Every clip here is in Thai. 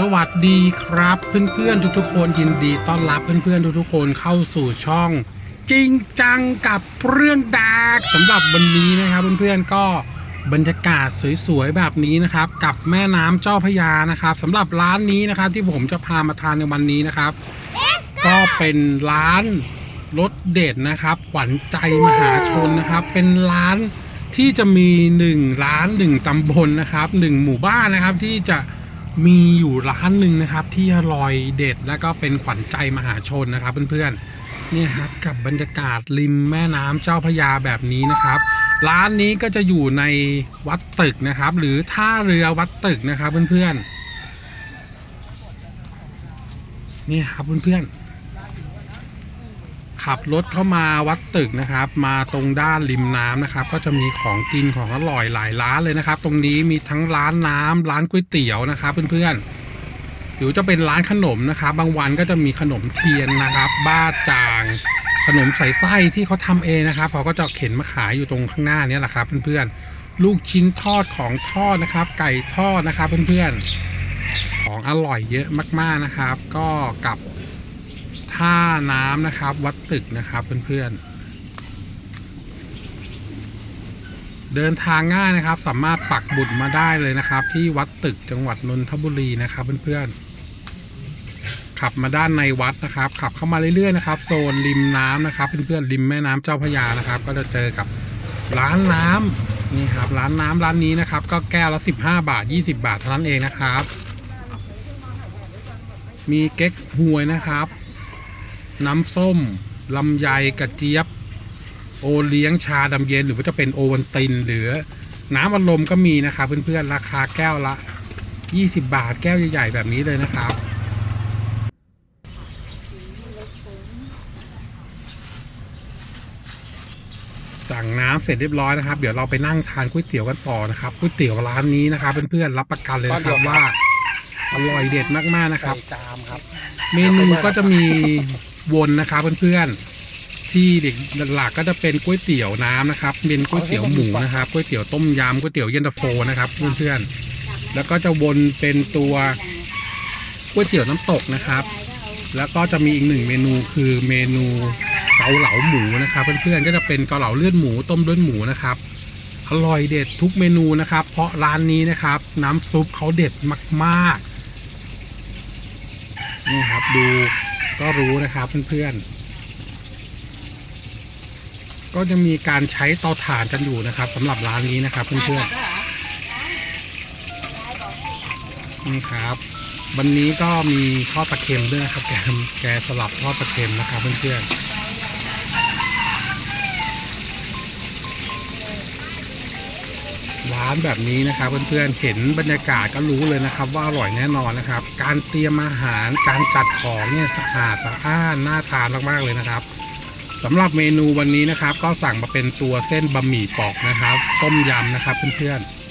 สวัสดีครับเพื่อนๆทุกๆคนยินดีต้อนรับเพื่อนๆทุกๆคนเข้าสู่ช่อง จริงจังกับเรื่องดาร์กสำหรับวันนี้นะครับเพื่อนๆก็บรรยากาศสวยๆแบบนี้นะครับ กับแม่น้ำเจ้าพระยานะครับสำหรับร้านนี้นะครับที่ผมจะพามาทานในวันนี้นะครับ ก็เป็นร้านรสเด็ดนะครับขวัญใจมหาชนนะครับ เป็นร้านที่จะมีหนึ่งร้านหนึ่งตำบลนะครับหนึ่งหมู่บ้านนะครับที่จะ มีอยู่ร้านหนึ่งนะครับที่อร่อยเด็ดและก็เป็นขวัญใจมหาชนนะครับเพื่อนๆเนี่ยครับกับบรรยากาศริมแม่น้ำเจ้าพระยาแบบนี้นะครับ ร้านนี้ก็จะอยู่ในวัดตึกนะครับ หรือท่าเรือวัดตึกนะครับเพื่อนๆนี่ครับเพื่อนๆ ขับรถเข้ามาวัดตึกนะครับ มาตรงด้านริมน้ำนะครับ ก็จะมีของกินของอร่อยหลายร้านเลยนะครับ ตรงนี้มีทั้งร้านน้ำร้านก๋วยเตี๋ยวนะครับ เพื่อนๆหรือจะเป็นร้านขนมนะครับ บางวันก็จะมีขนมเทียนนะครับ บ้าจาง ขนมใส่ไส้ที่เขาทำเองนะครับเขาก็จะเข็นมาขายอยู่ตรงข้างหน้านี้แหละครับ เพื่อนๆลูกชิ้นทอดของทอดนะครับ ไก่ทอดนะครับ เพื่อนๆของอร่อยเยอะมากๆนะครับ ก็กลับ ท่าน้ำนะครับ วัดตึกนะครับเพื่อนๆ เดินทางง่ายนะครับ สามารถปักบุตรมาได้เลยนะครับ ที่วัดตึกจังหวัดนนทบุรีนะครับเพื่อนๆ ขับมาด้านในวัดนะครับ ขับเข้ามาเรื่อยๆนะครับโซนริมน้ำนะครับ เพื่อนๆริมแม่น้ำเจ้าพระยานะครับ ก็จะเจอกับร้านน้ำนี่ครับร้านน้ำร้านนี้นะครับ ก็แก้วละ 15 บาท 20 บาทเท่านั้นเองนะครับ มีเก๊กฮวยนะครับ น้ำส้มลำไยกระเจี๊ยบ โอเลี้ยงชาดำเย็น หรือว่าจะเป็นโอวันติน หรือน้ำอัดลมก็มีนะครับเพื่อนๆราคาแก้วละ 20 บาทแก้วใหญ่ๆแบบนี้เลยนะครับสั่งน้ำเสร็จเรียบร้อยนะครับ เดี๋ยวเราไปนั่งทานก๋วยเตี๋ยวกันต่อนะครับก๋วยเตี๋ยวร้านนี้นะครับเพื่อนๆรับประกันเลยนะครับว่าอร่อยเด็ดมากๆนะครับจามครับเมนูก็จะมี วนนะครับเพื่อนๆ ที่เด็กหลักก็จะเป็นก๋วยเตี๋ยวน้ำนะครับเป็นก๋วยเตี๋ยวหมูนะครับก๋วยเตี๋ยวต้มยำก๋วยเตี๋ยวเย็นตาโฟนะครับเพื่อนๆ แล้วก็จะวนเป็นตัวก๋วยเตี๋ยวน้ำตกนะครับ แล้วก็จะมีอีกหนึ่งเมนูคือเมนูเกาเหลาหมูนะครับเพื่อนๆก็จะเป็นเกาเหลาเลือดหมูต้มเลือดหมูนะครับอร่อยเด็ดทุกเมนูนะครับ เพราะร้านนี้นะครับ น้ำซุปเขาเด็ดมากๆนี่ครับดู ก็รู้นะครับเพื่อนๆ ก็จะมีการใช้เตาถ่านกันอยู่นะครับสำหรับร้านนี้นะครับเพื่อนๆนี่ครับ วันนี้ก็มีทอดปลาเค็มด้วยนะครับแกแกสลับทอดปลาเค็มนะครับเพื่อนๆ ร้านแบบนี้นะครับเพื่อนๆเห็นบรรยากาศก็รู้เลยนะครับ ว่าอร่อยแน่นอนนะครับ การเตรียมอาหารการจัดของเนี่ยสะอาดสะอ้านน่าทานมากๆเลยนะครับสำหรับเมนูวันนี้นะครับ ก็สั่งมาเป็นตัวเส้นบะหมี่ปอกนะครับ ต้มยำนะครับเพื่อนๆ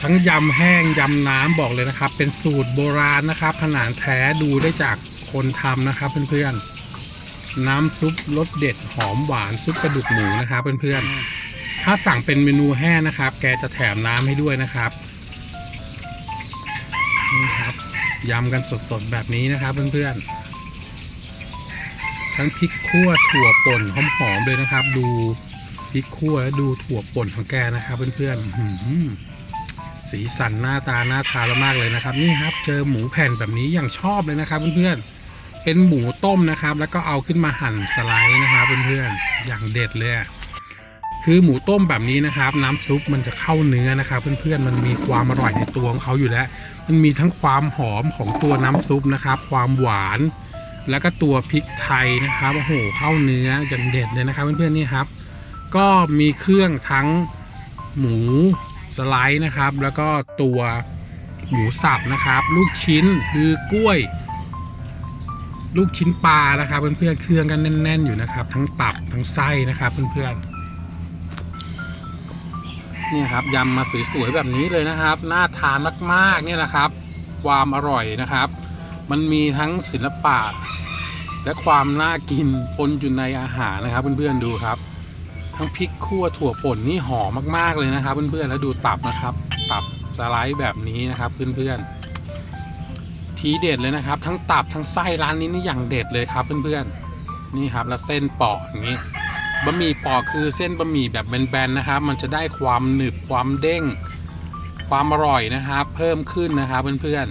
ทั้งยำแห้งยำน้ำบอกเลยนะครับ เป็นสูตรโบราณนะครับขนาดแท้ดูได้จากคนทำนะครับเพื่อนๆ น้ำซุปรสเด็ดหอมหวานซุปกระดูกหมูนะครับเพื่อนๆ ถ้าสั่งเป็นเมนูแห้งนะครับ แกจะแถมน้ำให้ด้วยนะครับนี่ครับยำกันสดๆแบบนี้นะครับเพื่อนๆ ทั้งพริกคั่วถั่วป่นหอมๆเลยนะครับ ดูพริกคั่วและดูถั่วป่นของแกนะครับเพื่อนๆอื้อหือสีสันหน้าตาน่าทานมากเลยนะครับ นี่ครับ เจอหมูแผ่นแบบนี้อย่างชอบเลยนะครับเพื่อนๆ เป็นหมูต้มนะครับ แล้วก็เอาขึ้นมาหั่นสไลด์นะครับเพื่อนๆอย่างเด็ดเลยคือหมูต้มแบบนี้นะครับ น้ำซุปมันจะเข้าเนื้อนะครับเพื่อนๆมันมีความอร่อยในตัวของเขาอยู่แล้ว มันมีทั้งความหอมของตัวน้ำซุปนะครับ ความหวาน แล้วก็ตัวพริกไทยนะครับโอ้โหเข้าเนื้ออย่างเด็ดเลยนะครับเพื่อนๆนี่ครับ ก็มีเครื่องทั้งหมูสไลด์นะครับ แล้วก็ตัวหมูสับนะครับ ลูกชิ้นคือกล้วย ลูกชิ้นปลานะครับเพื่อนๆเครื่องกันแน่น ๆ อยู่นะครับ ทั้งตับทั้งไส้นะครับเพื่อนๆเนี่ยครับยำมาสวยๆแบบนี้เลยนะครับน่าทานมากๆเนี่ยนะครับ ความอร่อยนะครับ มันมีทั้งศิลปะ และความน่ากินปนอยู่ในอาหารนะครับ เพื่อนๆดูครับ ทั้งพริกคั่วถั่วป่นนี่หอมมากๆเลยนะครับ เพื่อนๆแล้วดูตับนะครับ ตับสไลด์แบบนี้นะครับเพื่อนๆ ทีเด็ดเลยนะครับ ทั้งตับทั้งไส้ร้านนี้นี่อย่างเด็ดเลยครับเพื่อนๆนี่ครับแล้วเส้นปอกอย่างนี้บะหมี่ปอกคือเส้นบะหมี่แบบแบนๆนะครับ มันจะได้ความหนึบความเด้ง ความอร่อยนะครับ เพิ่มขึ้นนะครับเพื่อน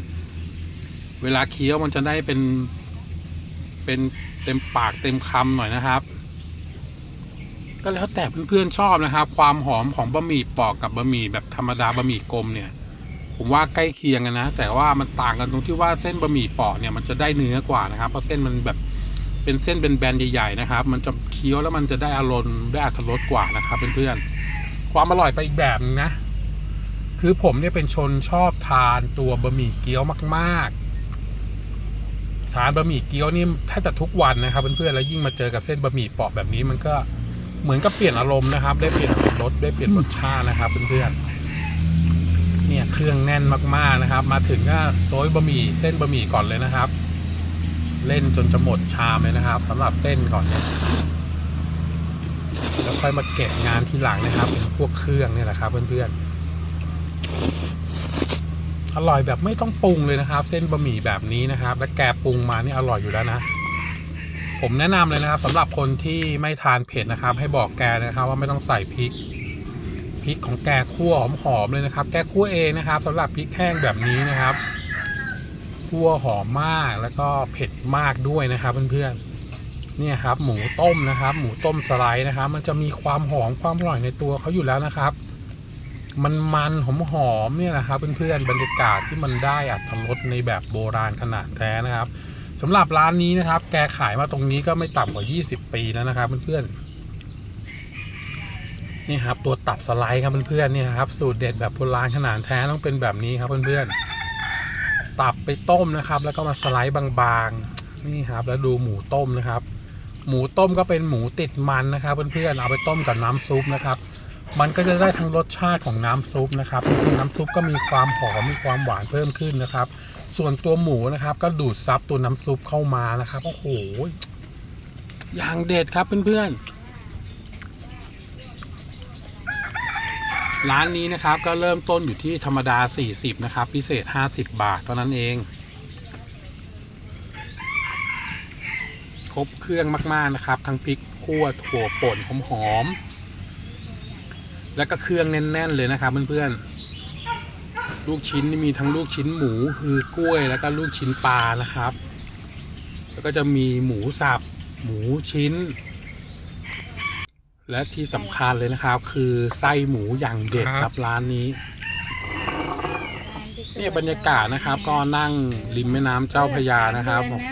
ๆเวลาเคี้ยวมันจะได้เป็นเป็นเต็มปากเต็มคำหน่อยนะครับ ก็แล้วแต่เพื่อนๆชอบนะครับ ความหอมของบะหมี่ปอกกับบะหมี่แบบธรรมดาบะหมี่กลมเนี่ย ผมว่าใกล้เคียงกันนะ แต่ว่ามันต่างกันตรงที่ว่าเส้นบะหมี่ปอกเนี่ยมันจะได้เนื้อกว่านะครับ เพราะเส้นมันแบบเป็นเส้นเป็นแบนใหญ่ๆนะครับ มันจะเคี้ยวแล้วมันจะได้อารมณ์ได้อรรถรสกว่านะครับเพื่อนๆความอร่อยไปอีกแบบนะ คือผมเนี่ยเป็นชนชอบทานตัวบะหมี่เกี๊ยวมากๆ ทานบะหมี่เกี๊ยวนี่แทบจะทุกวันนะครับเพื่อนๆแล้วยิ่งมาเจอกับเส้นบะหมี่ปอกแบบนี้มันก็เหมือนกับเปลี่ยนอารมณ์นะครับ ได้เปลี่ยนรสได้เปลี่ยนรสชาตินะครับเพื่อนๆ เนี่ยเครื่องแน่นมากๆนะครับ มาถึงก็โซยบะหมี่เส้นบะหมี่ก่อนเลยนะครับ เล่นจนจะหมดชามเลยนะครับสำหรับเส้นก่อน แล้วค่อยมาเก็บงานที่หลังนะครับเป็นพวกเครื่องเนี่ยแหละครับ เพื่อนๆอร่อยแบบไม่ต้องปรุงเลยนะครับ เส้นบะหมี่แบบนี้นะครับ และแกปรุงมานี่อร่อยอยู่แล้วนะผมแนะนำเลยนะครับสำหรับคนที่ไม่ทานเผ็ดนะครับ ให้บอกแกนะครับว่าไม่ต้องใส่พริก ริกของแกคั่วหอมๆเลยนะครับ แกคั่วเองนะครับสำหรับพริกแห้งแบบนี้นะครับคั่วหอมมากแล้วก็เผ็ดมากด้วยนะครับเพื่อนๆเนี่ยครับ หมูต้มนะครับ หมูต้มสไลด์นะครับ มันจะมีความหอมความอร่อยในตัวเขาอยู่แล้วนะครับ มันมันหอมหอมๆเนี่ยนะครับเพื่อนๆบรรยากาศที่มันได้อัตรสในแบบโบราณขนาดแท้นะครับสำหรับร้านนี้นะครับ แกขายมาตรงนี้ก็ไม่ต่ำกว่า 20 ปีแล้วนะครับเพื่อนๆ นี่ครับตัวตัดสไลด์ครับเพื่อนๆเนี่ยครับสูตรเด็ดแบบโบราณขนาดแท้ต้องเป็นแบบนี้ครับเพื่อนๆตับไปต้มนะครับ แล้วก็มาสไลด์บางๆนี่ครับ แล้วดูหมูต้มนะครับ หมูต้มก็เป็นหมูติดมันนะครับเพื่อนๆเอาไปต้มกับน้ำซุปนะครับ มันก็จะได้ทั้งรสชาติของน้ำซุปนะครับน้ำซุปก็มีความหอมมีความหวานเพิ่มขึ้นนะครับ ส่วนตัวหมูนะครับ ก็ดูดซับตัวน้ำซุปเข้ามานะครับโอ้โหอย่างเด็ดครับเพื่อนๆ ร้านนี้นะครับก็เริ่มต้นอยู่ที่ธรรมดา 40 นะครับ พิเศษ 50 บาทเท่านั้นเอง ครบเครื่องมาก ๆ นะครับ ทั้งพริกขั่วถั่วป่นหอมๆแล้วก็เครื่องแน่น ๆ เลยนะครับเพื่อนๆลูกชิ้นมีทั้งลูกชิ้นหมูคือกล้วยแล้วก็ลูกชิ้นปลานะครับ แล้วก็จะมีหมูสับ หมูชิ้น และที่สำคัญเลยนะครับ คือไส้หมูอย่างเด็ดครับร้านนี้เนี่ยบรรยากาศนะครับ ก็นั่งริมแม่น้ำเจ้าพระยานะครับโอ้โห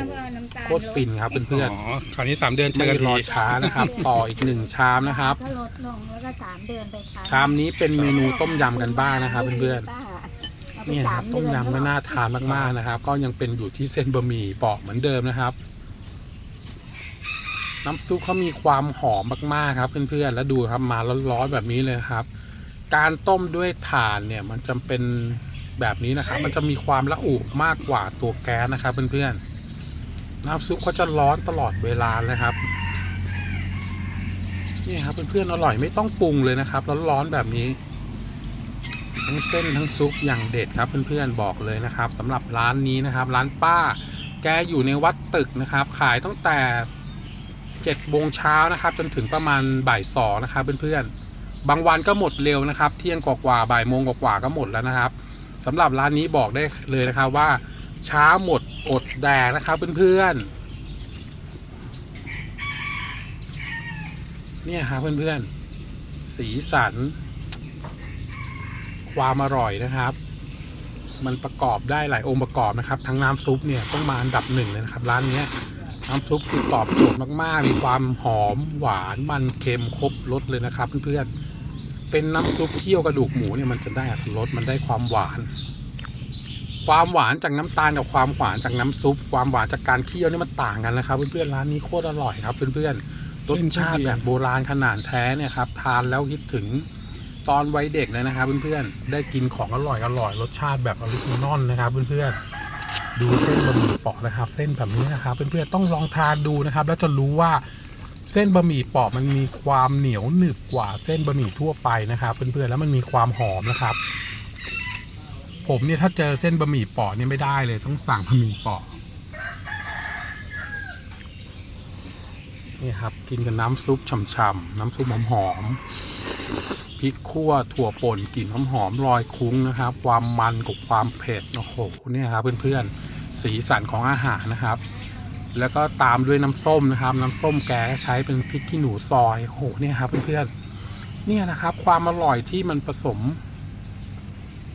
โคตรฟินครับเพื่อนอ๋อคราวนี้สามเดือนๆเจอไม่กันรทีอช้านะครับ ต่ออีกหนึ่งชามนะครับ ก็ลดลงแล้วก็สามเดือนไปครั้งชามนี้เป็นเมนูต้มยำกันบ้างนะครับเพื่อนๆเนี่ยครับต้มยำก็น่าทานมากๆนะครับ ก็ยังเป็นอยู่ที่เส้นบะหมี่ปอกเหมือนเดิมนะครับ น้ำซุปเขามีความหอมมากๆครับเพื่อนๆแล้วดูครับมาร้อนๆแบบนี้เลยครับ การต้มด้วยถ่านเนี่ยมันจำเป็นแบบนี้นะครับ มันจะมีความละอุมากกว่าตัวแก๊สนะครับเพื่อนๆน้ำซุปเขาจะร้อนตลอดเวลาเลยครับนี่ครับเพื่อนๆอร่อยไม่ต้องปรุงเลยนะครับร้อนๆแบบนี้ ทั้งเส้นทั้งซุปอย่างเด็ดครับเพื่อนๆบอกเลยนะครับสำหรับร้านนี้นะครับ ร้านป้า แกอยู่ในวัดตึกนะครับ ขายตั้งแต่ เจ็ดโมงเช้านะครับ จนถึงประมาณบ่ายสองนะครับเพื่อนๆ บางวันก็หมดเร็วนะครับ เที่ยงกว่าๆบ่ายโมงกว่าๆก็หมดแล้วนะครับสำหรับร้านนี้บอกได้เลยนะครับว่าช้าหมดอดแดกนะครับเพื่อนๆ เนี่ยครับเพื่อนๆ สีสัน ความอร่อยนะครับ มันประกอบได้หลายองค์ประกอบนะครับ ทั้งน้ำซุปเนี่ยต้องมาอันดับหนึ่งเลยนะครับ ร้านนี้ น้ำซุปคือตอบโจทย์มากๆ มีความหอมหวานมันเค็มครบรสเลยนะครับเพื่อนๆ เป็นน้ำซุปเคี่ยวกระดูกหมูเนี่ยมันจะได้อรรถรสมันได้ความหวาน ความหวานจากน้ำตาลกับความหวานจากน้ำซุป ความหวานจากการเคี่ยวนี่มันต่างกันนะครับเพื่อนๆ ร้านนี้โคตรอร่อยครับเพื่อนๆ รสชาติแบบโบราณขนาดแท้เนี่ยครับทานแล้วคิดถึงตอนวัยเด็กเลยนะครับเพื่อนๆ ได้กินของอร่อยอร่อยรสชาติแบบออริจินอลนะครับเพื่อนๆ ดูเส้นบะหมี่เปาะนะครับ เส้นแบบนี้นะครับเพื่อนๆต้องลองทานดูนะครับ แล้วจะรู้ว่าเส้นบะหมี่เปาะมันมีความเหนียวหนึบกว่าเส้นบะหมี่ทั่วไปนะครับเพื่อนๆแล้วมันมีความหอมนะครับ ผมเนี่ยถ้าเจอเส้นบะหมี่เปาะเนี่ยไม่ได้เลยต้องสั่งบะหมี่เปาะนี่ครับกินกับน้ำซุปฉ่ำๆน้ำซุปหอมๆ ริกคั่วถั่วป่นกลิ่นหอมๆลอยคุ้งนะครับ ความมันกับความเผ็ดโอ้โหเนี่ยครับเพื่อนๆสีสันของอาหารนะครับ แล้วก็ตามด้วยน้ำส้มนะครับ น้ำส้มแกใช้เป็นพริกขี้หนูซอยโอ้โหเนี่ยครับเพื่อนๆเนี่ยนะครับ ความอร่อยที่มันผสม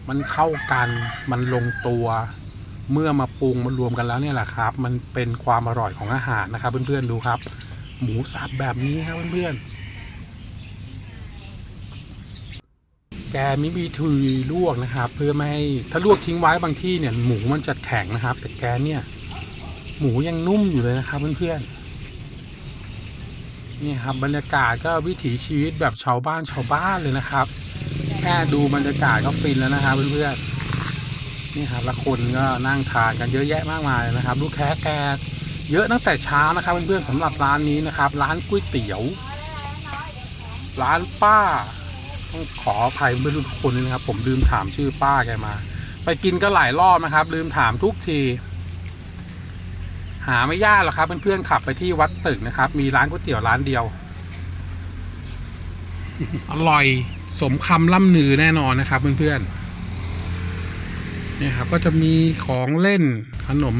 มันเข้ากันมันลงตัวเมื่อมาปรุงมารวมกันแล้วเนี่ยแหละครับ มันเป็นความอร่อยของอาหารนะครับ เพื่อนๆดูครับ หมูสับแบบนี้ครับเพื่อนๆ แกมิบีทุยลวกนะครับ เพื่อไม่ให้ถ้าลวกทิ้งไว้บางที่เนี่ย หมูมันจะแข็งนะครับ แต่แกเนี่ย หมูยังนุ่มอยู่เลยนะครับเพื่อนๆนี่ครับบรรยากาศก็วิถีชีวิตแบบชาวบ้านชาวบ้านเลยนะครับ แค่ดูบรรยากาศก็ฟินแล้วนะครับเพื่อนๆนี่ครับล้วคนก็นั่งทานกันเยอะแยะมากมายเลยนะครับ ลูกแค้แกเยอะตั้งแต่เช้านะครับเพื่อนๆสำหรับร้านนี้นะครับ ร้านก๋วยเตี๋ยว ร้านป้า ต้องขออภัยเพื่อนทุกคนด้วยนะครับ ผมลืมถามชื่อป้าแกมา ไปกินก็หลายรอบนะครับ ลืมถามทุกที หาไม่ยากหรอกครับเพื่อนๆขับไปที่วัดตึกนะครับ มีร้านก๋วยเตี๋ยวร้านเดียว อร่อยสมคำล่ำลือแน่นอนนะครับเพื่อนๆนี่ครับก็จะมีของเล่นขนม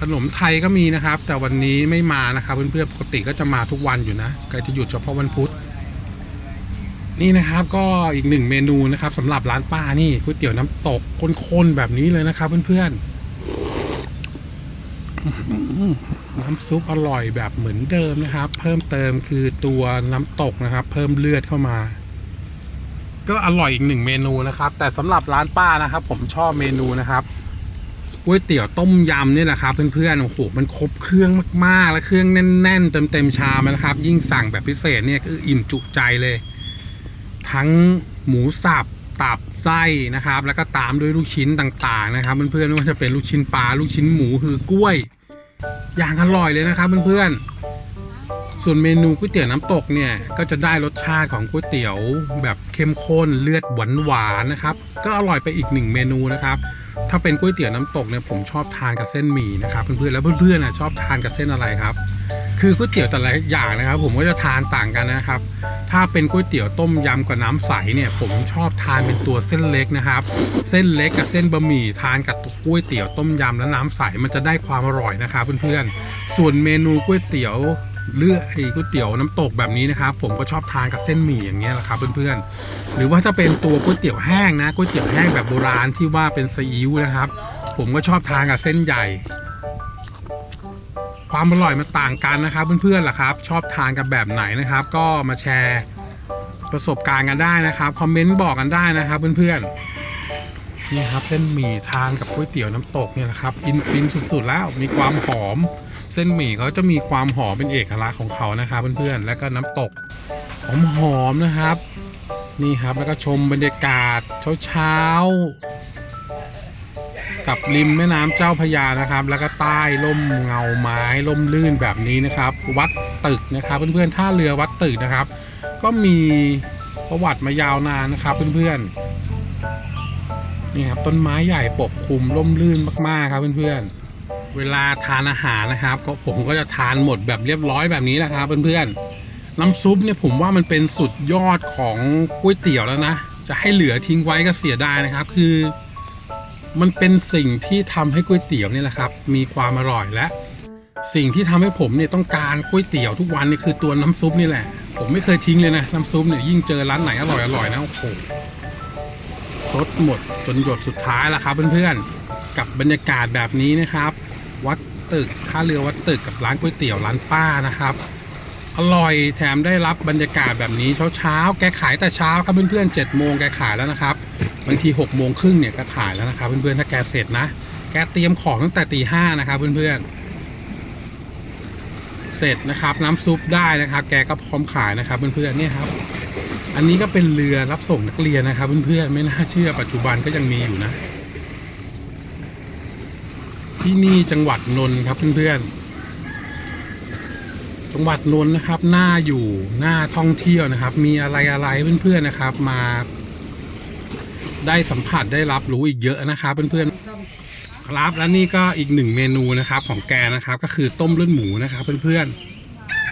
ขนมไทยก็มีนะครับ แต่วันนี้ไม่มานะครับเพื่อนๆปกติก็จะมาทุกวันอยู่นะก็จะหยุดเฉพาะวันพุธ นี่นะครับก็อีกหนึ่งเมนูนะครับสำหรับร้านป้านี่ก๋วยเตี๋ยวน้ำตกข้นๆแบบนี้เลยนะครับเพื่อนๆ น้ำซุปอร่อยแบบเหมือนเดิมนะครับ เพิ่มเติมคือตัวน้ำตกนะครับ เพิ่มเลือดเข้ามา ก็อร่อยอีกหนึ่งเมนูนะครับ แต่สำหรับร้านป้านะครับ ผมชอบเมนูนะครับก๋วยเตี๋ยวต้มยำนี่แหละครับเพื่อนๆโอ้โหมันครบเครื่องมากๆ และเครื่องแน่น ๆ เต็มๆชามนะครับ ยิ่งสั่งแบบพิเศษเนี่ยคืออิ่มจุใจเลย ทั้งหมูสับตับไส้นะครับ แล้วก็ตามด้วยลูกชิ้นต่างๆนะครับเพื่อนๆไม่ว่าจะเป็นลูกชิ้นปลาลูกชิ้นหมูคือกล้วย อย่างอร่อยเลยนะครับเพื่อนๆส่วนเมนูก๋วยเตี๋ยวน้ำตกเนี่ยก็จะได้รสชาติของก๋วยเตี๋ยวแบบเข้มข้นเลือดหวานหวานๆนะครับ ก็อร่อยไปอีกหนึ่งเมนูนะครับถ้าเป็นก๋วยเตี๋ยวน้ำตกเนี่ยผมชอบทานกับเส้นหมี่นะครับเพื่อนๆแล้วเพื่อนๆนะชอบทานกับเส้นอะไรครับ คือก๋วยเตี๋ยวแต่ละอย่างนะครับ ผมก็จะทานต่างกันนะครับ ถ้าเป็นก๋วยเตี๋ยวต้มยำกับน้ำใสเนี่ยผมชอบทานเป็นตัวเส้นเล็กนะครับ เส้นเล็กกับเส้นบะหมี่ทานกับก๋วยเตี๋ยวต้มยำและน้ำใสมันจะได้ความอร่อยนะครับเพื่อนๆส่วนเมนูก๋วยเตี๋ยวเลือดไอ้ก๋วยเตี๋ยวน้ำตกแบบนี้นะครับผมก็ชอบทานกับเส้นหมี่อย่างเงี้ยแหละครับเพื่อนๆหรือว่าถ้าเป็นตัวก๋วยเตี๋ยวแห้งนะก๋วยเตี๋ยวแห้งแบบโบราณที่ว่าเป็นซีอิ๊วนะครับ ผมก็ชอบทานกับเส้นใหญ่ ความอร่อยมันต่างกันนะครับเพื่อนๆล่ะครับ ชอบทานกับแบบไหนนะครับ ก็มาแชร์ประสบการณ์กันได้นะครับคอมเมนต์บอกกันได้นะครับเพื่อนๆนี่ครับเส้นหมี่ทานกับก๋วยเตี๋ยวน้ำตกเนี่ยนะครับอินฟินสุดๆแล้วมีความหอม เส้นหมี่เขาจะมีความหอมเป็นเอกลักษณ์ของเขานะครับเพื่อนๆแล้วก็น้ำตกหอมๆนะครับ นี่ครับแล้วก็ชมบรรยากาศเช้าๆ กับริมแม่น้ำเจ้าพยานะครับ แล้วก็ใต้ร่มเงาไม้ร่มลื่นแบบนี้นะครับ วัดตึกนะครับ เพื่อนๆท่าเรือวัดตึกนะครับ ก็มีประวัติมายาวนานนะครับ เพื่อนๆนี่ครับต้นไม้ใหญ่ปกคลุมร่มรื่นมากๆครับเพื่อนๆ เวลาทานอาหารนะครับ ก็ผมก็จะทานหมดแบบเรียบร้อยแบบนี้แหละครับ เพื่อนๆน้ำซุปเนี่ยผมว่ามันเป็นสุดยอดของก๋วยเตี๋ยวแล้วนะจะให้เหลือทิ้งไว้ก็เสียดายนะครับ คือ มันเป็นสิ่งที่ทำให้ก๋วยเตี๋ยวเนี่ยแหละครับ มีความอร่อยและ สิ่งที่ทำให้ผมเนี่ยต้องการก๋วยเตี๋ยวทุกวันนี่คือตัวน้ำซุปนี่แหละ ผมไม่เคยทิ้งเลยนะน้ำซุปเนี่ยยิ่งเจอร้านไหนอร่อยอร่อยนะโอ้โหซดหมดจนหยดสุดท้ายแล้วครับเพื่อนๆกับบรรยากาศแบบนี้นะครับ วัดตึกท่าเรือวัดตึกกับร้านก๋วยเตี๋ยวร้านป้านะครับ อร่อยแถมได้รับบรรยากาศแบบนี้เช้าๆแกขายแต่เช้าครับเพื่อนๆเจ็ดโมงแกขายแล้วนะครับบางทีหกโมงครึ่งเนี่ยก็ขายแล้วนะครับเพื่อนๆถ้าแกเสร็จนะ แกเตรียมของตั้งแต่ตีห้านะครับเพื่อนๆเสร็จนะครับ น้ำซุปได้นะครับ แกก็พร้อมขายนะครับเพื่อนๆเนี่ยครับ อันนี้ก็เป็นเรือรับส่งนักเรียนนะครับเพื่อนๆไม่น่าเชื่อปัจจุบันก็ยังมีอยู่นะ ที่นี่จังหวัดนนท์ครับเพื่อนๆ จังหวัดนนท์นะครับน่าอยู่น่าท่องเที่ยวนะครับ มีอะไรอะไรเพื่อนๆนะครับ มา ได้สัมผัสได้รับรู้อีกเยอะนะครับ เพื่อนๆครับและนี่ก็อีกหนึ่งเมนูนะครับ ของแกนะครับ ก็คือต้มเลือดหมูนะครับ เพื่อน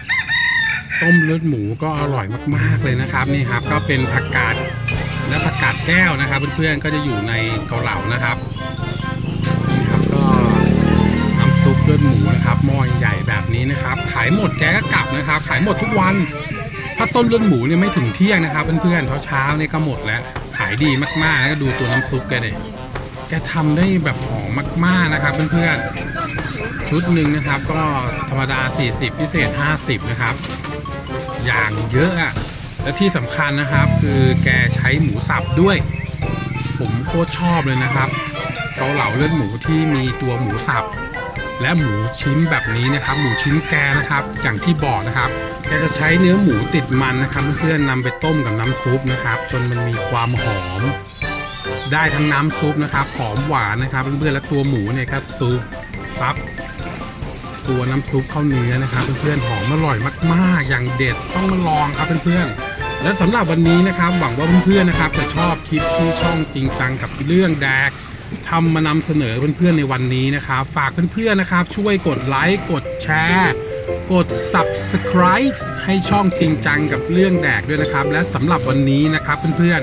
ๆต้มเลือดหมูก็อร่อยมาก ๆเลยนะครับนี่ครับ ก็เป็นผักกาดและผักกาดแก้วนะครับ เพื่อนๆก็จะอยู่ในเกาเหลานะครับนี่ครับก็น้ำซุปเลือดหมูนะครับหม้อใหญ่แบบนี้นะครับายหมดแกก็กลับนะครับ ขายหมดทุกวัน ถ้าต้มเลือดหมูเนี่ยไม่ถึงเที่ยงนะครับเพื่อนๆเช้าๆเนี่ยก็หมดแล้ว ขายดีมากๆแล้วก็ดูตัวน้ำซุปแกเลยแกทำได้แบบหอมมากๆนะครับเพื่อนๆชุดหนึ่งนะครับ ก็ธรรมดา 40 พิเศษ 50 นะครับ อย่างเยอะอะและที่สำคัญนะครับ คือแกใช้หมูสับด้วย ผมโคตรชอบเลยนะครับเกาเหลาเลือดหมูที่มีตัวหมูสับ และหมูชิ้นแบบนี้นะครับ หมูชิ้นแกนะครับ อย่างที่บอกนะครับแกจะใช้เนื้อหมูติดมันนะครับ เพื่อนๆนำไปต้มกับน้ำซุปนะครับ จนมันมีความหอม ได้ทั้งน้ำซุปนะครับ หอมหวานนะครับเพื่อนๆและตัวหมูเนี่ยก็ซุปซับตัวน้ำซุปเข้าเนื้อนะครับ เพื่อนๆหอมอร่อยมากๆ อย่างเด็ดต้องมาลองครับเพื่อนๆและสำหรับวันนี้นะครับ หวังว่าเพื่อนๆนะครับ จะชอบคลิปที่ช่องจริงจังกับเรื่องแดก ทำมานำเสนอเพื่อนๆในวันนี้นะครับ ฝากเพื่อนๆนะครับ ช่วยกดไลค์กดแชร์กด subscribe ให้ช่องจริงจังกับเรื่องแดกด้วยนะครับ และสำหรับวันนี้นะครับเพื่อน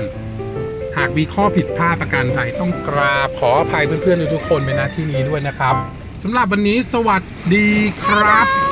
ๆ หากมีข้อผิดพลาดประการใดต้องกราบขออภัยเพื่อนๆทุกๆคนไปณที่นี้ด้วยนะครับสำหรับวันนี้สวัสดีครับ